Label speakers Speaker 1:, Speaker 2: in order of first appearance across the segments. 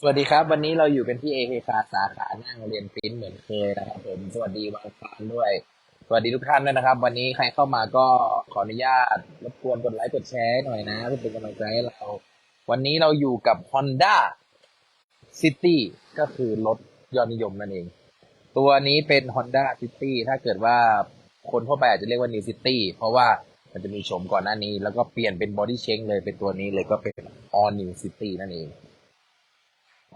Speaker 1: สวัสดีครับ วันนี้เราอยู่กันที่เอเคคาสาขานั่งเรียนปริ้นเหมือนเคยนะครับผมสวัสดีวันอังคารด้วย สวัสดีทุกท่านด้วยนะครับ วันนี้ใครเข้ามาก็ขออนุญาตรบกวนกดไลค์กดแชร์หน่อยนะเพื่อเป็นกำลังใจให้เรา วันนี้เราอยู่กับ Honda City ก็คือรถยอดนิยมนั่นเอง ตัวนี้เป็น Honda City ถ้าเกิดว่าคนทั่วไปอาจจะเรียกว่า New City เพราะว่ามันจะมีโฉมก่อนหน้านี้ แล้วก็เปลี่ยนเป็น Body Change เลยเป็นตัวนี้เลยก็เป็น All New City นั่นเอง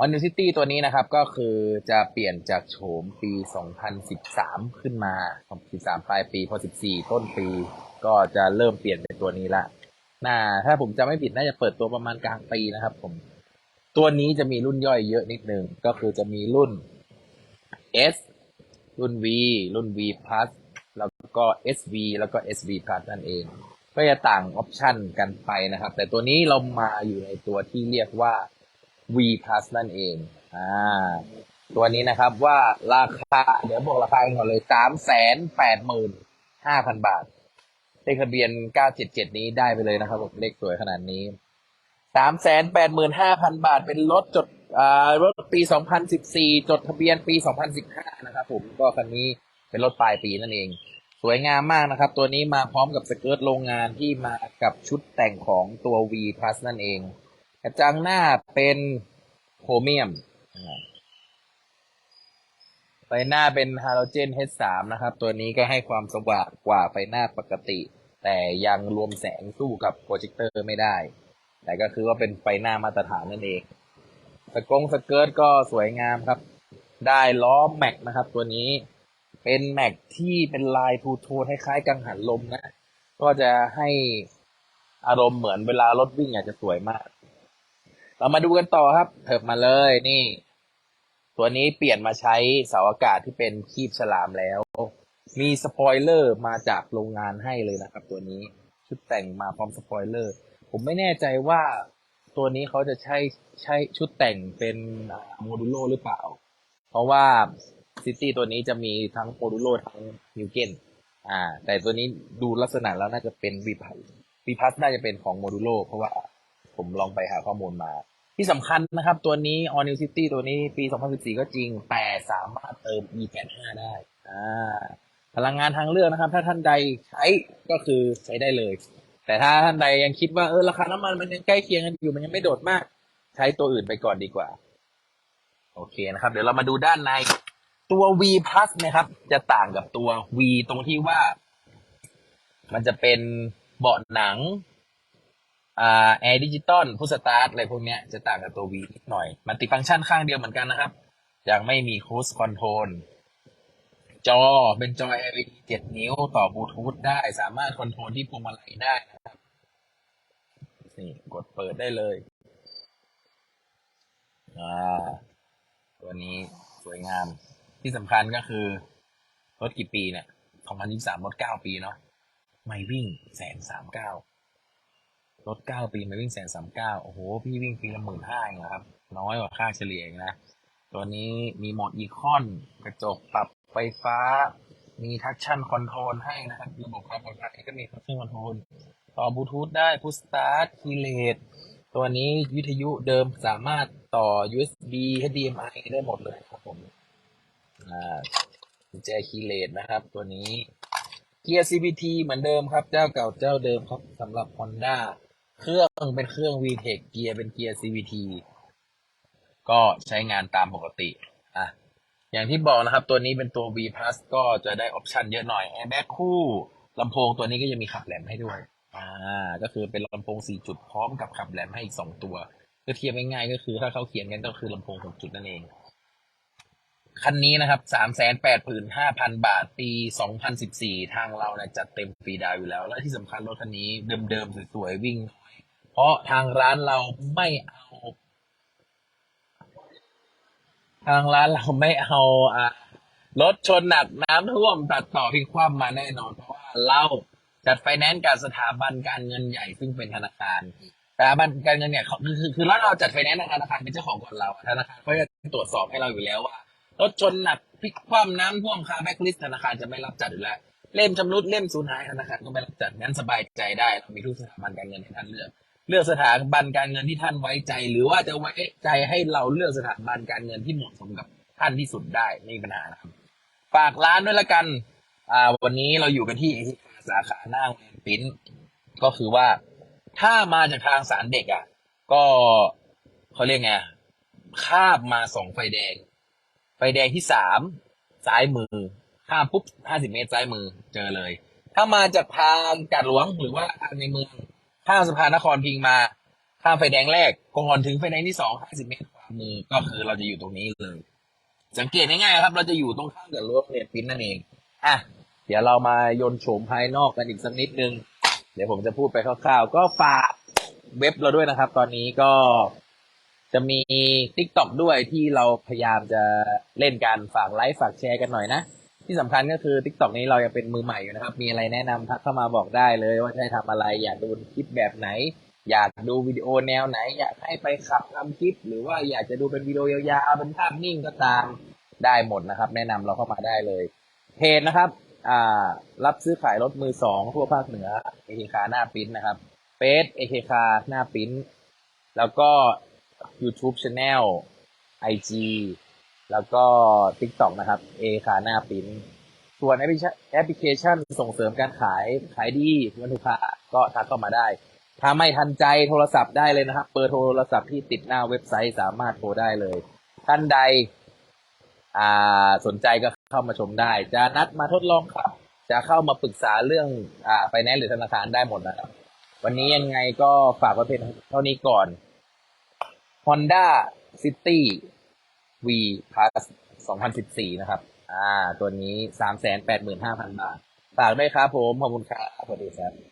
Speaker 1: On New City ตัวนี้นะครับก็คือจะเปลี่ยนจากโฉมปี 2013 ขึ้นมา13 ปลายปี พอ 14 ต้นปี ก็จะเริ่มเปลี่ยนเป็นตัวนี้ละน่าถ้าผมจำไม่ผิดน่าจะเปิดตัวประมาณกลางปีนะครับผม ตัวนี้จะมีรุ่นย่อยเยอะนิดนึง ก็คือจะมีรุ่น S รุ่น V รุ่น V Plus แล้วก็ SV แล้วก็ SV Plus นั่นเอง ก็จะต่างออปชันกันไปนะครับ แต่ตัวนี้เรามาอยู่ในตัวที่เรียกว่า V Plus นั่นเองอ่าตัวนี้นะครับว่าราคา เดี๋ยวบอกราคากันก่อนเลยสามแสนแปดหมื่นห้าพันบาท เลขทะเบียนเก้าเจ็ดเจ็ดนี้ได้ไปเลยนะครับผมเลขสวยขนาดนี้สามแสนแปดหมื่นห้าพันบาท เป็นรถจดอ่ารถปีสองพันสิบสี่จดทะเบียนปีสองพันสิบห้านะครับผมก็คันนี้เป็นรถปลายปีนั่นเอง สวยงามมากนะครับ ตัวนี้มาพร้อมกับสเกิร์ตโรงงานที่มากับชุดแต่งของตัว V Plus นั่นเอง กระจังหน้าเป็นโครเมียมไฟหน้าเป็นฮาโลเจน H3 นะครับ ตัวนี้ก็ให้ความสว่างกว่าไฟหน้าปกติ แต่ยังรวมแสงสู้กับโปรเจคเตอร์ไม่ได้ แต่ก็คือว่าเป็นไฟหน้ามาตรฐานนั่นเอง สกงสเกิร์ตก็สวยงามครับ ได้ล้อแม็กนะครับ ตัวนี้เป็นแม็กที่เป็นลายทูโทนคล้ายๆกังหันลมนะ ก็จะให้อารมณ์เหมือนเวลารถวิ่งอาจจะสวยมาก เรามาดูกันต่อครับเถิบมาเลยนี่ ตัวนี้เปลี่ยนมาใช้เสาอากาศที่เป็นคีบฉลามแล้ว มีสปอยเลอร์มาจากโรงงานให้เลยนะครับ ตัวนี้ชุดแต่งมาพร้อมสปอยเลอร์ ผมไม่แน่ใจว่าตัวนี้เขาจะใช้ใช้ชุดแต่งเป็นโมดูโลหรือเปล่า เพราะว่าซิตี้ตัวนี้จะมีทั้งโมดูโลทั้งนิวเกนอ่า แต่ตัวนี้ดูลักษณะแล้วน่าจะเป็นวีพัสวีพัสน่าจะเป็นของโมดูโลเพราะว่าผมลองไปหาข้อมูลมา ที่สำคัญนะครับ ตัวนี้ All New City ตัวนี้ปี 2014 ก็จริง แต่สามารถเติม E85 ได้อ่าพลังงานทางเลือกนะครับ ถ้าท่านใดใช้ก็คือใช้ได้เลย แต่ถ้าท่านใดยังคิดว่าเออราคาน้ำมันมันยังใกล้เคียงกันอยู่มันยังไม่โดดมาก ใช้ตัวอื่นไปก่อนดีกว่า โอเคนะครับ เดี๋ยวเรามาดูด้านในตัว V Plus นะครับ จะต่างกับตัว V ตรงที่ว่า มันจะเป็นเบาะหนัง อ่าแอร์ดิจิตอลพุชสตาร์ทอะไรพวกเนี้ยจะต่างกับตัว V นิดหน่อย มันติฟังก์ชันข้างเดียวเหมือนกันนะครับ ยังไม่มี Cruise Control จอเป็นจอ LED 7 นิ้วต่อบลูทูธได้ สามารถคอนโทรลที่พวงมาลัยได้นะครับนี่กดเปิดได้เลย อ่า ตัวนี้สวยงาม ที่สำคัญก็คือรถกี่ปีเนี่ย2023รถ9ปีเนาะไม่วิ่งแสนสามเก้า รถ9ปีไม่วิ่งแสนสามเก้าโอ้โห พี่วิ่งปีละหมื่นห้าเองครับ น้อยกว่าค่าเฉลี่ยนะ ตัวนี้มีโหมดอีคอน กระจกปรับไฟฟ้า มีทัชชั่นคอนโทรลให้นะครับ ระบบความปลอดภัยก็มีทัชชั่นคอนโทรลต่อบลูทูธได้พุชสตาร์ทคีเลสตัวนี้วิทยุเดิมสามารถต่อ USB HDMI ได้หมดเลยครับผมอ่าแจคีเลสนะครับ ตัวนี้เกียร์ CVT เหมือนเดิมครับ เจ้าเก่าเจ้าเดิมครับสำหรับ Honda เครื่องเป็นเครื่อง VTEC เกียร์เป็นเกียร์ CVT ก็ใช้งานตามปกติ อะ อย่างที่บอกนะครับ ตัวนี้เป็นตัว V Plus ก็จะได้ออปชันเยอะหน่อย Airbag คู่ลำโพงตัวนี้ก็จะมีขับแหลมให้ด้วย อ่า ก็คือเป็นลำโพง 4 จุดพร้อมกับขับแหลมให้อีก 2 ตัว ก็เทียบง่ายๆก็คือถ้าเขาเขียนกันก็คือลำโพง 6 จุดนั่นเอง คันนี้นะครับสามแสนแปดหมื่นห้าพันบาท ปีสองพันสิบสี่ทางเราเนี่ยจัดเต็มฟรีดาวอยู่แล้ว และที่สำคัญรถคันนี้เดิมๆสวยๆวิ่ง เพราะทางร้านเราไม่เอา ทางร้านเราไม่เอาอะรถชนหนักน้ำท่วมตัดต่อพิคว่ำมาแน่นอน เพราะว่าเราจัดไฟแนนซ์กับสถาบันการเงินใหญ่ซึ่งเป็นธนาคารสถาบันการเงินเนี่ยเขาคือคือคือแล้วเราจัดไฟแนนซ์ธนาคารเป็นเจ้าของก่อนเราธนาคารเขาจะตรวจสอบให้เราอยู่แล้วว่า รถชนหนักพลิกคว่ำน้ำท่วมคาแบ็กลิสธนาคารจะไม่รับจัดอยู่แล้วเล่มชำรุดเล่มสูญหายธนาคารก็ไม่รับจัดงั้นสบายใจได้เรามีทุกสถาบันการเงินให้ท่านเลือก เลือกสถาบันการเงินที่ท่านไว้ใจ หรือว่าจะไว้ใจให้เราเลือกสถาบันการเงินที่เหมาะสมกับท่านที่สุดได้ไม่มีปัญหานะครับฝากร้านด้วยละกันอ่าวันนี้เราอยู่กันที่สาขาหน้าโรงเรียนปิ้นก็คือว่าถ้ามาจากทางสารเด็กอะ ก็เขาเรียกไงข้ามมาสองไฟแดง ฟแดงที่สามซ้ายมือ ข้ามปุ๊บห้าสิบเมตรซ้ายมือเจอเลย ถ้ามาจากทางกาดหลวงหรือว่าในเมืองข้ามสะพานนครพิงมา ข้ามไฟแดงแรกก่อนถึงไฟแดงที่สองห้าสิบเมตรขวามือก็คือเราจะอยู่ตรงนี้เลย สังเกตง่ายๆครับ เราจะอยู่ตรงข้ามกับรั้วงเรียนปิ้นนั่นเองอะเดี๋ยวเรามายนโฉมภายนอกกันอีกสักนิดนึง เดี๋ยวผมจะพูดไปคร่าวๆ ก็ฝากเว็บเราด้วยนะครับ ตอนนี้ก็ จะมี t ิ k t o k ด้วยที่เราพยายามจะเล่นกันฝากไลค์ฝากแชร์กันหน่อยนะ ที่สำคัญก็คือ t ิ k t o k นี้เรายังเป็นมือใหม่อยู่นะครับ มีอะไรแนะนำทักเข้ามาบอกได้เลยว่าจะให้ทำอะไรอยากดูคลิปแบบไหน อยากดูวิดีโอแนวไหน อยากให้ไปขับทำคลิป หรือว่าอยากจะดูเป็นวิดีโอยาวๆเป็นภาพนิ่งก็ตามได้หมดนะครับ แนะนำเราเข้ามาได้เลย เพจนะครับอ่ารับซื้อขายรถมือสองทั่วภาคเหนือเอเคคาหน้าปิ้นนะครับเฟซเอเคคาหน้าปิ้นแล้วก็ YouTube Channel IG แล้วก็ TikTok นะครับเอคาหน้าปิ้นส่วนแอปพลิเคชันส่งเสริมการขายขายดีวันทุกค้าก็ทักเข้ามาได้ ถ้าไม่ทันใจโทรศัพท์ได้เลยนะครับ เบอร์โทรศัพท์ที่ติดหน้าเว็บไซต์สามารถโทรได้เลย ท่านใดอ่าสนใจก็เข้ามาชมได้ จะนัดมาทดลองขับ จะเข้ามาปรึกษาเรื่องอ่าไฟแนนซ์หรือธนาคารได้หมดนะครับ วันนี้ยังไงก็ฝากไว้เพียงเท่านี้ก่อน Honda City V Plus 2014 นะครับ อ่า ตัวนี้ 385,000 บาท ฝากด้วยครับผม ขอบคุณครับสวัสดีครับ